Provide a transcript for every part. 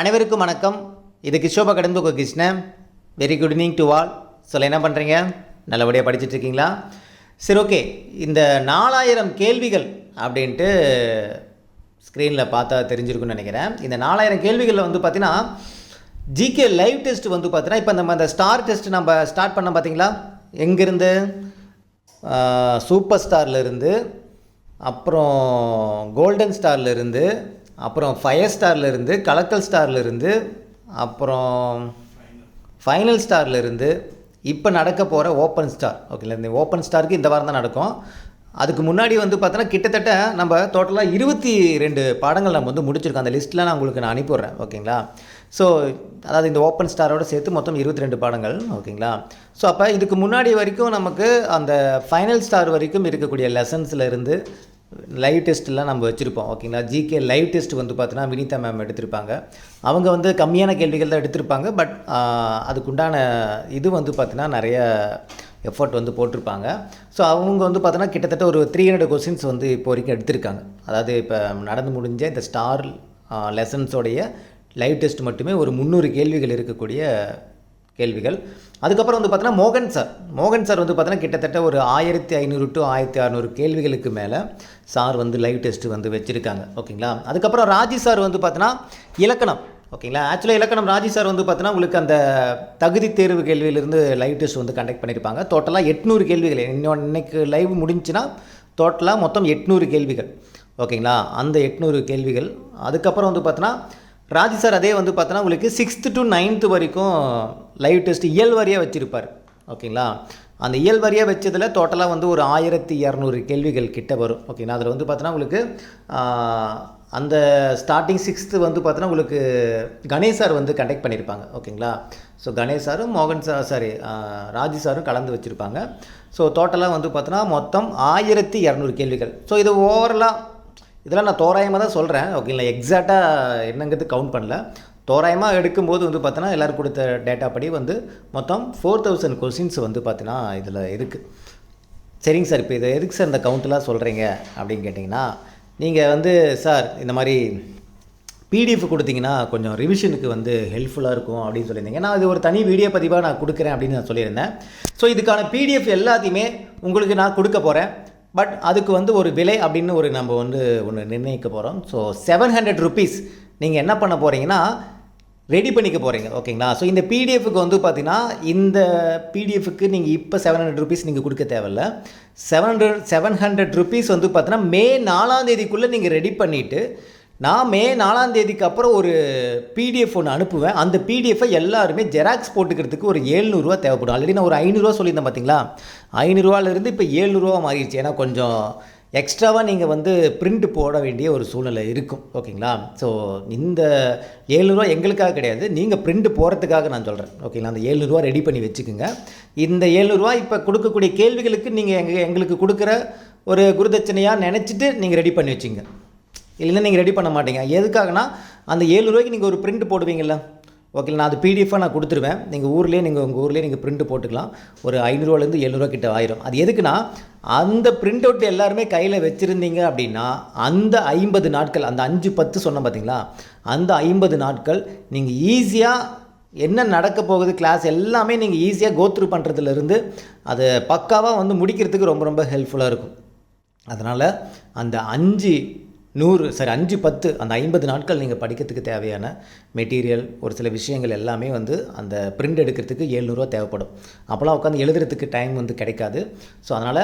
அனைவருக்கும் வணக்கம். இது கிஷோபா கடந்து Krishnan. Very good evening to all சொல்ல என்ன பண்ணுறீங்க நல்லபடியாக படிச்சுட்டு இருக்கீங்களா சரி ஓகே இந்த நாலாயிரம் கேள்விகள் அப்படின்ட்டு ஸ்க்ரீனில் பார்த்தா தெரிஞ்சிருக்குன்னு நினைக்கிறேன். இந்த நாலாயிரம் கேள்விகளில் வந்து பார்த்தீங்கன்னா ஜிகே லைவ் டெஸ்ட் வந்து பார்த்தீங்கன்னா இப்போ நம்ம அந்த ஸ்டார் டெஸ்ட் நம்ம ஸ்டார்ட் பண்ண பார்த்தீங்களா? எங்கேருந்து? சூப்பர் ஸ்டார்லேருந்து அப்புறம் கோல்டன் ஸ்டார்லேருந்து அப்புறம் ஃபயர் ஸ்டார்லேருந்து கலக்கல் ஸ்டார்லேருந்து அப்புறம் ஃபைனல் ஸ்டார்லேருந்து இப்போ நடக்க போகிற ஓப்பன் ஸ்டார் ஓகேங்களா இந்த ஓப்பன் ஸ்டாருக்கு இந்த வாரம் தான் நடக்கும். அதுக்கு முன்னாடி வந்து பார்த்தோன்னா கிட்டத்தட்ட நம்ம டோட்டலாக இருபத்தி ரெண்டு பாடங்கள் நம்ம வந்து முடிச்சிருக்கோம். அந்த லிஸ்ட்டில் நான் உங்களுக்கு நான் அனுப்பிடுறேன் ஓகேங்களா ஸோ அதாவது இந்த ஓப்பன் ஸ்டாரோட சேர்த்து மொத்தம் இருபத்தி ரெண்டு பாடங்கள். ஓகேங்களா ஸோ அப்போ இதுக்கு முன்னாடி வரைக்கும் நமக்கு அந்த ஃபைனல் ஸ்டார் வரைக்கும் இருக்கக்கூடிய லெசன்ஸில் இருந்து லைவ் டெஸ்ட்லாம் நம்ம வச்சுருப்போம் ஓகேங்களா ஜிகே லைவ் டெஸ்ட் வந்து பார்த்தோன்னா வினிதா மேம் எடுத்திருப்பாங்க. அவங்க வந்து கம்மியான கேள்விகள் தான் எடுத்திருப்பாங்க பட் அதுக்குண்டான இது வந்து பார்த்தீங்கன்னா நிறைய எஃபர்ட் வந்து போட்டிருப்பாங்க. ஸோ அவங்க வந்து பார்த்தோன்னா கிட்டத்தட்ட ஒரு த்ரீ ஹண்ட்ரட் கொஸ்டின்ஸ் வந்து இப்போ வரைக்கும் எடுத்திருக்காங்க. அதாவது இப்போ நடந்து முடிஞ்ச இந்த ஸ்டார் லெசன்ஸோடைய லைவ் டெஸ்ட் மட்டுமே ஒரு முந்நூறு கேள்விகள் இருக்கக்கூடிய கேள்விகள். அதுக்கப்புறம் வந்து பார்த்தோன்னா மோகன் சார் மோகன் சார் வந்து பார்த்தோன்னா கிட்டத்தட்ட ஒரு ஆயிரத்தி ஐநூறு டு ஆயிரத்தி அறநூறு கேள்விகளுக்கு மேலே சார் வந்து லைவ் டெஸ்ட் வந்து வச்சுருக்காங்க ஓகேங்களா அதுக்கப்புறம் ராஜி சார் வந்து பார்த்தோன்னா இலக்கணம் ஓகேங்களா ஆக்சுவலாக இலக்கணம் ராஜி சார் வந்து பார்த்தோன்னா உங்களுக்கு அந்த தகுதி தேர்வு கேள்வியிலிருந்து லைவ் டெஸ்ட் வந்து கண்டக்ட் பண்ணியிருப்பாங்க டோட்டலாக எட்நூறு கேள்விகள். இன்னொன்று இன்னைக்கு லைவ் முடிஞ்சுன்னா டோட்டலாக மொத்தம் எட்நூறு கேள்விகள் ஓகேங்களா அந்த எட்நூறு கேள்விகள். அதுக்கப்புறம் வந்து பார்த்தோன்னா ராஜி சார் அதே வந்து பார்த்தோன்னா உங்களுக்கு சிக்ஸ்த்து டு நைன்த்து வரைக்கும் லைவ் டெஸ்ட் இயல் வாரியாக வச்சுருப்பார் ஓகேங்களா அந்த இயல்வாரியாக வச்சதில் டோட்டலாக வந்து ஒரு ஆயிரத்தி இரநூறு கேள்விகள் கிட்ட வரும். ஓகேங்களா அதில் வந்து பார்த்தோன்னா உங்களுக்கு அந்த ஸ்டார்டிங் சிக்ஸ்த்து வந்து பார்த்தோன்னா உங்களுக்கு கணேஷ் சார் வந்து கண்டக்ட் பண்ணியிருப்பாங்க ஓகேங்களா ஸோ கணேஷ் சாரும் மோகன் சார் சாரி ராஜி சாரும் கலந்து வச்சுருப்பாங்க. ஸோ டோட்டலாக வந்து பார்த்தோன்னா மொத்தம் ஆயிரத்தி இரநூறு கேள்விகள். ஸோ இது ஓவரலாக இதெல்லாம் நான் தோராயமாக தான் சொல்கிறேன் ஓகேங்களா எக்ஸாக்டாக என்னங்கிறது கவுண்ட் பண்ணல. தோராயமாக எடுக்கும்போது வந்து பார்த்தோன்னா எல்லோரும் கொடுத்த டேட்டா படி வந்து மொத்தம் ஃபோர் தௌசண்ட் கொஸ்டின்ஸ் வந்து பார்த்தீங்கன்னா இதில் இருக்குது சரிங்க சார் இப்போ இதை எதுக்கு சார் இந்த கவுண்ட்லாம் சொல்கிறீங்க அப்படின்னு கேட்டிங்கன்னா நீங்கள் வந்து சார் இந்த மாதிரி பிடிஎஃப் கொடுத்தீங்கன்னா கொஞ்சம் ரிவிஷனுக்கு வந்து ஹெல்ப்ஃபுல்லாக இருக்கும் அப்படின்னு சொல்லியிருந்தீங்க. நான் இது ஒரு தனி வீடியோ பதிவாக நான் கொடுக்குறேன் அப்படின்னு நான் சொல்லியிருந்தேன். ஸோ இதுக்கான பிடிஎஃப் எல்லாத்தையுமே உங்களுக்கு நான் கொடுக்க போகிறேன் பட் அதுக்கு வந்து ஒரு விலை அப்படின்னு ஒரு நம்ம வந்து ஒன்று நிர்ணயிக்க போகிறோம் ஸோ செவன் ஹண்ட்ரட் ருபீஸ் நீங்கள் என்ன பண்ண போகிறீங்கன்னா ரெடி பண்ணிக்க போகிறீங்க ஓகேங்களா ஸோ இந்த பிடிஎஃப்க்கு வந்து பார்த்தீங்கன்னா இந்த பிடிஎஃப்க்கு நீங்கள் இப்போ செவன் ஹண்ட்ரட் ருபீஸ் நீங்கள் கொடுக்க தேவையில்ல. Seven hundred seven hundred rupees வந்து பார்த்தீங்கன்னா மே நாலாம் தேதிக்குள்ளே நீங்கள் ரெடி பண்ணிவிட்டு நான் மே நாலாம் தேதிக்கு அப்புறம் ஒரு பிடிஎஃப் ஒன்று அனுப்புவேன். அந்த பிடிஎஃபை எல்லாருமே ஜெராக்ஸ் போட்டுக்கிறதுக்கு ஒரு ஏழ்நூறுவா தேவைப்படும். ஆல்ரெடி நான் ஒரு ஐநூறுரூவா சொல்லியிருந்தேன் பார்த்தீங்களா ஐநூறுரூவாலேருந்து இப்போ ஏழ்நூறுவா மாறிடுச்சு. ஏன்னா கொஞ்சம் எக்ஸ்ட்ராவாக நீங்கள் வந்து பிரிண்ட் போட வேண்டிய ஒரு சூழ்நிலை இருக்கும். ஓகேங்களா ஸோ இந்த ஏழுநூறுவா எங்களுக்காக கிடையாது. நீங்கள் பிரிண்ட் போகிறதுக்காக நான் சொல்கிறேன் ஓகேங்களா அந்த ஏழ்நூறுவா ரெடி பண்ணி வச்சுக்கோங்க. இந்த ஏழுநூறுவா இப்போ கொடுக்கக்கூடிய கேள்விகளுக்கு நீங்கள் எங்கள் எங்களுக்கு கொடுக்குற ஒரு குருதட்சணையாக நினச்சிட்டு நீங்கள் ரெடி பண்ணி வச்சுங்க. இல்லைன்னா நீங்கள் ரெடி பண்ண மாட்டீங்க. எதுக்காகனா அந்த ஏழு ரூபாய்க்கு நீங்கள் ஒரு பிரிண்ட் போடுவீங்களா ஓகே நான் அது பிடிஎஃபாக நான் கொடுத்துருவேன். நீங்கள் ஊர்லேயே நீங்கள் உங்கள் ஊர்லேயே நீங்கள் பிரிண்ட் போட்டுக்கலாம். ஒரு ஐநூறுவாலேருந்து எழுநூறுவா கிட்ட ஆயிரும். அது எதுக்குன்னா அந்த பிரிண்ட் அவுட் எல்லாருமே கையில் வச்சுருந்தீங்க அப்படின்னா அந்த ஐம்பது நாட்கள் அந்த அஞ்சு பத்து சொன்னேன் பார்த்தீங்களா அந்த ஐம்பது நாட்கள் நீங்கள் ஈஸியாக என்ன நடக்க போகுது கிளாஸ் எல்லாமே நீங்கள் ஈஸியாக கோத்ரூ பண்ணுறதுலேருந்து அதை பக்காவாக வந்து முடிக்கிறதுக்கு ரொம்ப ரொம்ப ஹெல்ப்ஃபுல்லாக இருக்கும். அதனால் அந்த அஞ்சு நூறு சரி அஞ்சு பத்து அந்த ஐம்பது நாட்கள் நீங்கள் படிக்கிறதுக்கு தேவையான மெட்டீரியல் ஒரு சில விஷயங்கள் எல்லாமே வந்து அந்த பிரிண்ட் எடுக்கிறதுக்கு ஏழ்நூறுவா தேவைப்படும். அப்போலாம் உட்காந்து எழுதுறதுக்கு டைம் வந்து கிடைக்காது. ஸோ அதனால்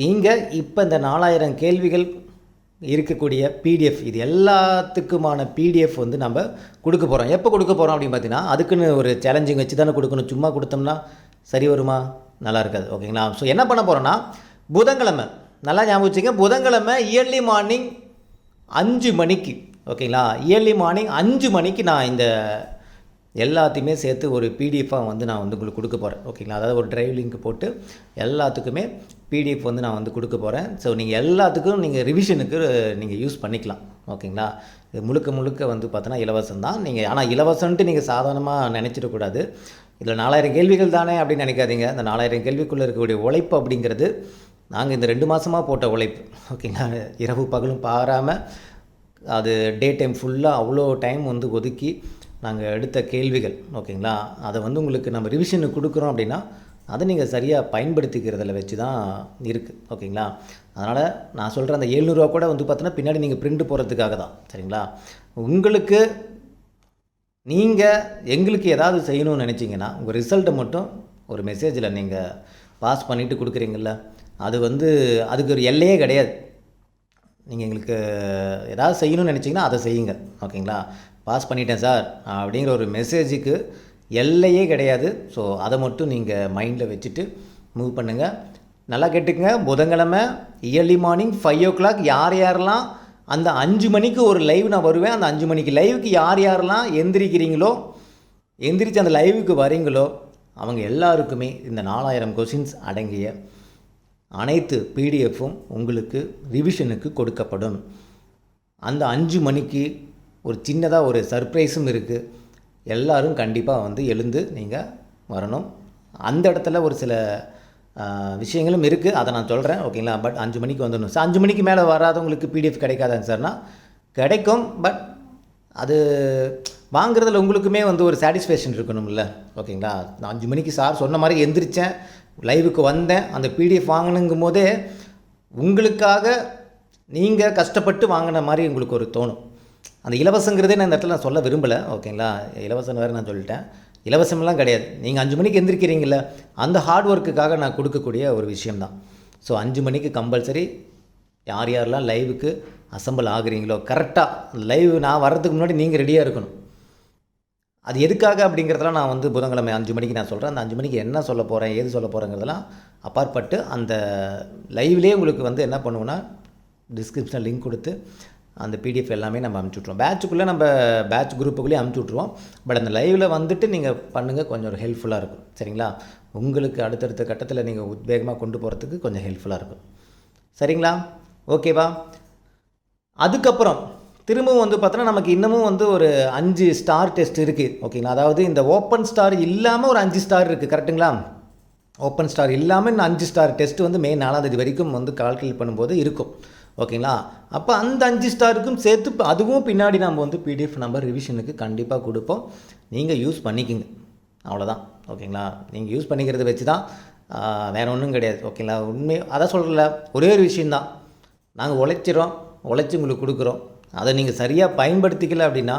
நீங்கள் இப்போ இந்த நாலாயிரம் கேள்விகள் இருக்கக்கூடிய பிடிஎஃப் இது எல்லாத்துக்குமான பிடிஎஃப் வந்து நம்ம கொடுக்க போகிறோம் எப்போ கொடுக்க போகிறோம் அப்படின்னு பார்த்தீங்கன்னா அதுக்குன்னு ஒரு சேலஞ்சிங் வச்சு தானே கொடுக்கணும். சும்மா கொடுத்தோம்னா சரி வருமா? நல்லா இருக்காது. ஓகேங்களா ஸோ என்ன பண்ண போகிறோன்னா புதன்கிழமை நல்லா ஞாபகம் வச்சுங்க புதன்கிழமை இயர்லி மார்னிங் அஞ்சு மணிக்கு ஓகேங்களா? இயர்லி மார்னிங் அஞ்சு மணிக்கு நான் இந்த எல்லாத்தையுமே சேர்த்து ஒரு பிடிஎஃபாக வந்து நான் வந்து உங்களுக்கு கொடுக்க போகிறேன் ஓகேங்களா? அதாவது ஒரு ட்ரைவ் லிங்க் போட்டு எல்லாத்துக்குமே பிடிஎஃப் வந்து நான் வந்து கொடுக்க போகிறேன் ஸோ நீங்கள் எல்லாத்துக்கும் நீங்கள் ரிவிஷனுக்கு நீங்கள் யூஸ் பண்ணிக்கலாம் ஓகேங்களா? இது முழுக்க முழுக்க வந்து பார்த்தோன்னா இலவசம் தான். நீங்கள் ஆனால் இலவசம்ன்ட்டு நீங்கள் சாதாரணமாக நினச்சிடக்கூடாது இதில் நாலாயிரம் கேள்விகள் தானே அப்படின்னு நினைக்காதீங்க. இந்த நாலாயிரம் கேள்விக்குள்ளே இருக்கக்கூடிய உழைப்பு அப்படிங்கிறது நாங்கள் இந்த ரெண்டு மாதமாக போட்ட உழைப்பு. ஓகேங்களா? இரவு பகலும் பாராமல் அது டே டைம் ஃபுல்லாக அவ்வளோ டைம் வந்து ஒதுக்கி நாங்கள் எடுத்த கேள்விகள். ஓகேங்களா? அதை வந்து உங்களுக்கு நம்ம ரிவிஷனுக்கு கொடுக்குறோம் அப்படின்னா அதை நீங்கள் சரியாக பயன்படுத்திக்கிறதுல வச்சு தான் இருக்குது ஓகேங்களா? அதனால் நான் சொல்கிற அந்த ஏழ்நூறுவா கூட வந்து பார்த்தீங்கன்னா பின்னாடி நீங்கள் பிரிண்ட் போகிறதுக்காக தான். சரிங்களா? உங்களுக்கு நீங்கள் எங்களுக்கு ஏதாவது செய்யணும்னு நினச்சிங்கன்னா உங்கள் ரிசல்ட்டை மட்டும் ஒரு மெசேஜில் நீங்கள் பாஸ் பண்ணிவிட்டு கொடுக்குறீங்கள அது வந்து அதுக்கு ஒரு எல்லையே கிடையாது. நீங்கள் எங்களுக்கு ஏதாவது செய்யணும்னு நினச்சிங்கன்னா அதை செய்யுங்க. ஓகேங்களா? பாஸ் பண்ணிட்டேன் சார். அப்படிங்கிற ஒரு மெசேஜுக்கு எல்லையே கிடையாது. ஸோ அதை மட்டும் நீங்கள் மைண்டில் வச்சுட்டு மூவ் பண்ணுங்கள் நல்லா கேட்டுக்கங்க. புதன்கிழமை early morning five o'clock யார் யாரெல்லாம் அந்த அஞ்சு மணிக்கு ஒரு லைவ் நான் வருவேன். அந்த அஞ்சு மணிக்கு லைவுக்கு யார் யாரெல்லாம் எந்திரிக்கிறீங்களோ எந்திரிச்சு அந்த லைவுக்கு வரீங்களோ அவங்க எல்லாருக்குமே இந்த நாலாயிரம் கொஷின்ஸ் அடங்கிய அனைத்து பிடிஎஃப்பும் உங்களுக்கு ரிவிஷனுக்கு கொடுக்கப்படும். அந்த அஞ்சு மணிக்கு ஒரு சின்னதாக ஒரு சர்ப்ரைஸும் இருக்குது எல்லோரும் கண்டிப்பாக வந்து எழுந்து நீங்கள் வரணும். அந்த இடத்துல ஒரு சில விஷயங்களும் இருக்குது அதை நான் சொல்கிறேன் ஓகேங்களா பட் அஞ்சு மணிக்கு வந்துடணும். சார் அஞ்சு மணிக்கு மேலே வராதவங்களுக்கு பிடிஎஃப் கிடைக்காதாங்க சார்னா கிடைக்கும். பட் அது வாங்குறதுல உங்களுக்குமே வந்து ஒரு சாட்டிஸ்ஃபேக்ஷன் இருக்கணும்ல. ஓகேங்களா நான் அஞ்சு மணிக்கு சார் சொன்ன மாதிரி எந்திரிச்சேன். லைவுக்கு வந்தேன் அந்த பிடிஎஃப் வாங்கினுங்கும் போதே உங்களுக்காக நீங்கள் கஷ்டப்பட்டு வாங்கின மாதிரி உங்களுக்கு ஒரு தோணும். அந்த இலவசங்கிறதே நான் இந்த இடத்துல நான் சொல்ல விரும்பலை ஓகேங்களா? இலவசம் வேறு நான் சொல்லிட்டேன். இலவசமெல்லாம் கிடையாது. நீங்கள் அஞ்சு மணிக்கு எந்திரிக்கிறீங்கள அந்த ஹார்ட் ஒர்க்குக்காக நான் கொடுக்கக்கூடிய ஒரு விஷயம்தான். ஸோ அஞ்சு மணிக்கு கம்பல்சரி யார் யாரெல்லாம் லைவுக்கு அசம்பிள் ஆகுறீங்களோ கரெக்டாக லைவ் நான் வர்றதுக்கு முன்னாடி நீங்கள் ரெடியாக இருக்கணும். அது எதுக்காக அப்படிங்கிறதெல்லாம் நான் வந்து புதன்கிழமை அஞ்சு மணிக்கு நான் சொல்கிறேன் அந்த அஞ்சு மணிக்கு என்ன சொல்ல போகிறேன் ஏது சொல்ல போகிறேங்கிறதெல்லாம் அப்பாற்பட்டு அந்த லைவ்லேயே உங்களுக்கு வந்து என்ன பண்ணுவோன்னா டிஸ்கிரிப்ஷனில் லிங்க் கொடுத்து அந்த பிடிஎஃப் எல்லாமே நம்ம அமுச்சு விட்ருவோம் பேட்சுக்குள்ளே நம்ம பேட்ச் குரூப்புக்குள்ளேயே அமுச்சு விட்ருவோம் பட் அந்த லைவில் வந்துட்டு நீங்கள் பண்ணுங்கள் கொஞ்சம் ஒரு ஹெல்ப்ஃபுல்லாக இருக்கும். சரிங்களா? உங்களுக்கு அடுத்தடுத்த கட்டத்தில் நீங்கள் உத்வேகமாக கொண்டு போகிறதுக்கு கொஞ்சம் ஹெல்ப்ஃபுல்லாக இருக்கும். சரிங்களா? ஓகேவா அதுக்கப்புறம் திரும்பவும் வந்து பார்த்தோன்னா நமக்கு இன்னமும் வந்து ஒரு அஞ்சு ஸ்டார் டெஸ்ட் இருக்குது ஓகேங்களா அதாவது இந்த ஓப்பன் ஸ்டார் இல்லாமல் ஒரு அஞ்சு ஸ்டார் இருக்குது கரெக்ட்டுங்களா ஓப்பன் ஸ்டார் இல்லாமல் இந்த அஞ்சு ஸ்டார் டெஸ்ட் வந்து மே நாலாம் தேதி வரைக்கும் வந்து கால்குலேட் பண்ணும்போது இருக்கும். ஓகேங்களா அப்போ அந்த அஞ்சு ஸ்டாருக்கும் சேர்த்து அதுவும் பின்னாடி நம்ம வந்து பிடிஎஃப் நம்பர் ரிவிஷனுக்கு கண்டிப்பாக கொடுப்போம். நீங்கள் யூஸ் பண்ணிக்கிங்க. அவ்வளோதான் ஓகேங்களா நீங்கள் யூஸ் பண்ணிக்கிறத வச்சு தான் வேறு ஒன்றும் கிடையாது. ஓகேங்களா உண்மை அதான் சொல்கிறல ஒரே ஒரு விஷயந்தான் நாங்கள் உழைச்சிரோம் உழைச்சி உங்களுக்கு கொடுக்குறோம். அதை நீங்கள் சரியாக பயன்படுத்திக்கல அப்படின்னா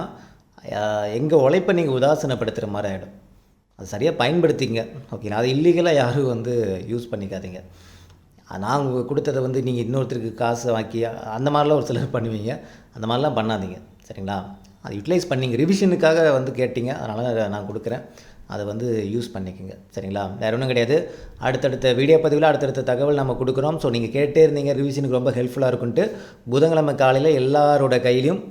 எங்கள் உழைப்பை நீங்கள் உதாசீனப்படுத்துகிற மாதிரி ஆகிடும் அது சரியாக பயன்படுத்திங்க ஓகேங்களா? அது இல்லீகலாக யாரும் வந்து யூஸ் பண்ணிக்காதீங்க. நான் உங்களுக்கு கொடுத்ததை வந்து நீங்கள் இன்னொருத்தருக்கு காசு வாக்கி அந்த மாதிரிலாம் ஒரு சிலர் பண்ணுவீங்க. அந்த மாதிரிலாம் பண்ணாதீங்க. சரிங்களா? அதை யூட்டிலைஸ் பண்ணிங்க. ரிவிஷனுக்காக வந்து கேட்டிங்க. அதனால் நான் கொடுக்குறேன். அதை வந்து யூஸ் பண்ணிக்கோங்க. சரிங்களா? வேறு ஒன்றும் கிடையாது. அடுத்தடுத்த வீடியோ பதிவில் அடுத்தடுத்த தகவல் நம்ம கொடுக்குறோம். ஸோ நீங்கள் கேட்டே இருந்தீங்க. ரிவிஷனுக்கு ரொம்ப ஹெல்ப்ஃபுல்லாக இருக்குன்ட்டு புதன்கிழமை காலையில் எல்லாரோட கையிலையும்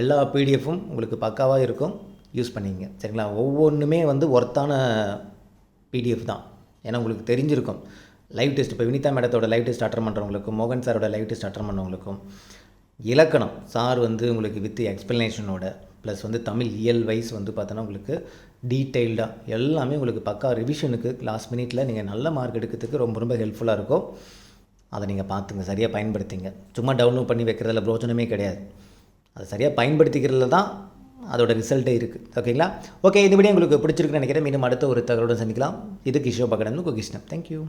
எல்லா பிடிஎஃப்பும் உங்களுக்கு பக்காவாக இருக்கும். யூஸ் பண்ணிக்கங்க. சரிங்களா? ஒவ்வொன்றுமே வந்து ஒர்த்தான பிடிஎஃப் தான். ஏன்னா உங்களுக்கு தெரிஞ்சிருக்கும். லைவ் டெஸ்ட் இப்போ வினிதா மேடத்தோட லைவ் டெஸ்ட் அட்டன் பண்ணுறவங்களுக்கும் மோகன் சாரோட லைவ் டெஸ்ட் அட்டன் பண்ணுறவங்களுக்கும் இலக்கணம். சார் வந்து உங்களுக்கு வித் எக்ஸ்ப்ளனேஷனோட ப்ளஸ் வந்து தமிழ் இயல் வைஸ் வந்து பார்த்தோன்னா உங்களுக்கு டீட்டெயில்டாக எல்லாமே உங்களுக்கு பக்கா ரிவிஷனுக்கு லாஸ்ட் மினிட்ல நீங்கள் நல்ல மார்க் எடுக்கிறதுக்கு ரொம்ப ரொம்ப ஹெல்ப்ஃபுல்லாக இருக்கும். அதை நீங்கள் பார்த்துங்க சரியாக பயன்படுத்திங்க. சும்மா டவுன்லோட் பண்ணி வைக்கிறதுல பிரோஜனமே கிடையாது. அதை சரியாக பயன்படுத்திக்கிறதுல தான் அதோட ரிசல்ட்டே இருக்குது ஓகேங்களா ஓகே இந்த வீடியோ உங்களுக்கு பிடிச்சிருக்குன்னு நினைக்கிறேன். மீண்டும் அடுத்த ஒரு தகவலுடன் சந்திக்கலாம். இது கிஷோ பகடன் கிருஷ்ணன் தேங்க்யூ